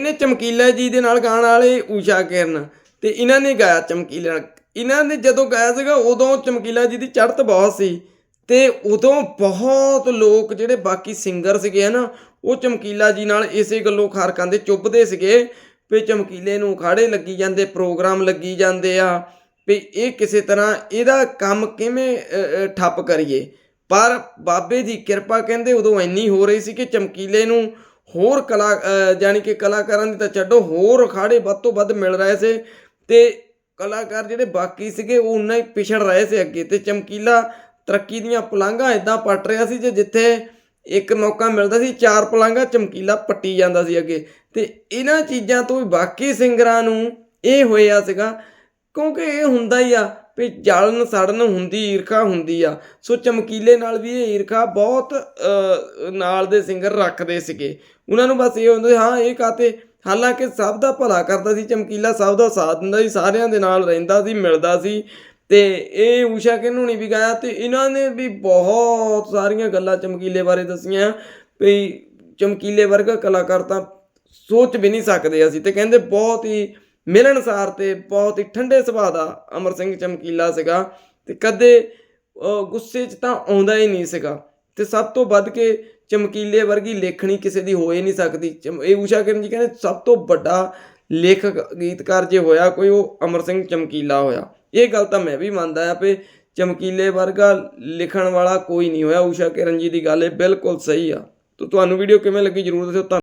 ਇਹਨੇ ਚਮਕੀਲਾ ਜੀ ਦੇ ਨਾਲ ਗਾਣ ਵਾਲੇ ਊਸ਼ਾ ਕਿਰਨ ਤੇ ਇਹਨਾਂ ਨੇ ਗਾਇਆ ਚਮਕੀਲਾ ਇਹਨਾਂ ਨੇ ਜਦੋਂ ਗਾਇਆ ਸੀਗਾ, ਉਦੋਂ ਚਮਕੀਲਾ ਜੀ ਦੀ ਚੜ੍ਹਤ ਬਹੁਤ ਸੀ ਤੇ ਉਦੋਂ ਬਹੁਤ ਲੋਕ ਜਿਹੜੇ ਬਾਕੀ ਸਿੰਗਰ ਸੀਗੇ ਨਾ ਉਹ ਚਮਕੀਲਾ ਜੀ ਨਾਲ ਇਸੇ ਗੱਲੋਂ ਖਾਰਕਾਂ ਦੇ ਚੁੱਭਦੇ ਸੀਗੇ ਵੀ ਚਮਕੀਲੇ ਨੂੰ ਖਾੜੇ ਲੱਗੀ ਜਾਂਦੇ, ਪ੍ਰੋਗਰਾਮ ਲੱਗੀ ਜਾਂਦੇ ਆ ਵੀ ਇਹ ਕਿਸੇ ਤਰ੍ਹਾਂ ਇਹਦਾ ਕੰਮ ਕਿਵੇਂ ਠੱਪ ਕਰੀਏ। ਪਰ ਬਾਬੇ ਦੀ ਕਿਰਪਾ ਕਹਿੰਦੇ ਉਦੋਂ ਇੰਨੀ ਹੋ ਰਹੀ ਸੀ ਕਿ ਚਮਕੀਲੇ ਨੂੰ ਹੋਰ ਕਲਾ ਅ, ਜਾਣੀ ਕਿ ਕਲਾਕਾਰਾਂ ਦੀ ਤਾਂ ਛੱਡੋ ਹੋਰ ਅਖਾੜੇ ਵੱਧ ਤੋਂ ਵੱਧ ਮਿਲ ਰਹੇ ਸੀ ਤੇ ਕਲਾਕਾਰ ਜਿਹੜੇ ਬਾਕੀ ਸੀਗੇ ਉਹ ਉਨਾ ਹੀ ਪਿਛੜ ਰਹੇ ਸੀ ਅੱਗੇ ਤੇ ਚਮਕੀਲਾ ਤਰੱਕੀ ਦੀਆਂ ਪਲਾਂਘਾਂ ਇਦਾਂ ਪੱਟ ਰਿਹਾ ਸੀ ਜੇ ਜਿੱਥੇ ਇੱਕ ਮੌਕਾ ਮਿਲਦਾ ਸੀ ਚਾਰ ਪਲਾਂਘਾਂ ਚਮਕੀਲਾ ਪੱਟੀ ਜਾਂਦਾ ਸੀ ਅੱਗੇ ਤੇ ਇਹਨਾਂ ਚੀਜ਼ਾਂ ਤੋਂ ਵੀ ਬਾਕੀ ਸਿੰਗਰਾਂ ਨੂੰ ਇਹ ਹੋਇਆ ਸੀਗਾ ਕਿਉਂਕਿ ਇਹ ਹੁੰਦਾ ਹੀ ਆ ਵੀ ਜਲਨ ਸੜਨ ਹੁੰਦੀ, ਈਰਖਾ ਹੁੰਦੀ ਆ। ਸੋ ਚਮਕੀਲੇ ਨਾਲ ਵੀ ਇਹ ਈਰਖਾ ਬਹੁਤ ਨਾਲ ਦੇ ਸਿੰਗਰ ਰੱਖਦੇ ਸੀਗੇ। ਉਹਨਾਂ ਨੂੰ ਬਸ ਇਹ ਹੁੰਦਾ ਹਾਂ, ਇਹ ਕਾਤੇ? ਹਾਲਾਂਕਿ ਸਭ ਦਾ ਭਲਾ ਕਰਦਾ ਸੀ, ਚਮਕੀਲਾ ਸਭ ਦਾ ਸਾਥ ਦਿੰਦਾ ਸੀ, ਸਾਰਿਆਂ ਦੇ ਨਾਲ ਰਹਿੰਦਾ ਸੀ, ਮਿਲਦਾ ਸੀ। ਤੇ ਇਹ ਊਸ਼ਾ ਕਿਨੂੰ ਨਹੀਂ ਵੀ ਗਾਇਆ? ਤੇ ਇਹਨਾਂ ਨੇ ਵੀ ਬਹੁਤ ਸਾਰੀਆਂ ਗੱਲਾਂ ਚਮਕੀਲੇ ਬਾਰੇ ਦੱਸੀਆਂ। ਵੀ ਚਮਕੀਲੇ ਵਰਗਾ ਕਲਾਕਾਰ ਤਾਂ ਸੋਚ ਵੀ ਨਹੀਂ ਸਕਦੇ ਅਸੀਂ। ਤੇ ਕਹਿੰਦੇ ਬਹੁਤ ਹੀ ਮਿਲਣਸਾਰ ਤੇ ਬਹੁਤ ਹੀ ਠੰਡੇ ਸੁਭਾਅ ਦਾ ਅਮਰ ਸਿੰਘ ਚਮਕੀਲਾ ਸੀਗਾ ਤੇ ਕਦੇ ਗੁੱਸੇ 'ਚ ਤਾਂ ਆਉਂਦਾ ਹੀ ਨਹੀਂ ਸੀਗਾ। ਤੇ ਸਭ ਤੋਂ ਵੱਧ ਕੇ ਚਮਕੀਲੇ ਵਰਗੀ ਲੇਖਣੀ ਕਿਸੇ ਦੀ ਹੋ ਹੀ ਨਹੀਂ ਸਕਦੀ। ਚਮ- ਇਹ ਊਸ਼ਾ ਕਿਰਨ ਜੀ ਕਹਿੰਦੇ, ਸਭ ਤੋਂ ਵੱਡਾ ਲੇਖਕ ਗੀਤਕਾਰ ਜੇ ਹੋਇਆ ਕੋਈ, ਉਹ ਅਮਰ ਸਿੰਘ ਚਮਕੀਲਾ ਹੋਇਆ। ਇਹ ਗੱਲ ਤਾਂ ਮੈਂ ਵੀ ਮੰਨਦਾ ਆ ਵੀ ਚਮਕੀਲੇ ਵਰਗਾ ਲਿਖਣ ਵਾਲਾ ਕੋਈ ਨਹੀਂ ਹੋਇਆ। ਊਸ਼ਾ ਕਿਰਨ ਜੀ ਦੀ ਗੱਲ ਇਹ ਬਿਲਕੁਲ ਸਹੀ ਆ। ਤੋ, ਤੁਹਾਨੂੰ ਵੀਡੀਓ ਕਿਵੇਂ ਲੱਗੀ ਜਰੂਰ ਦੱਸਿਓ। ਧੰਨ-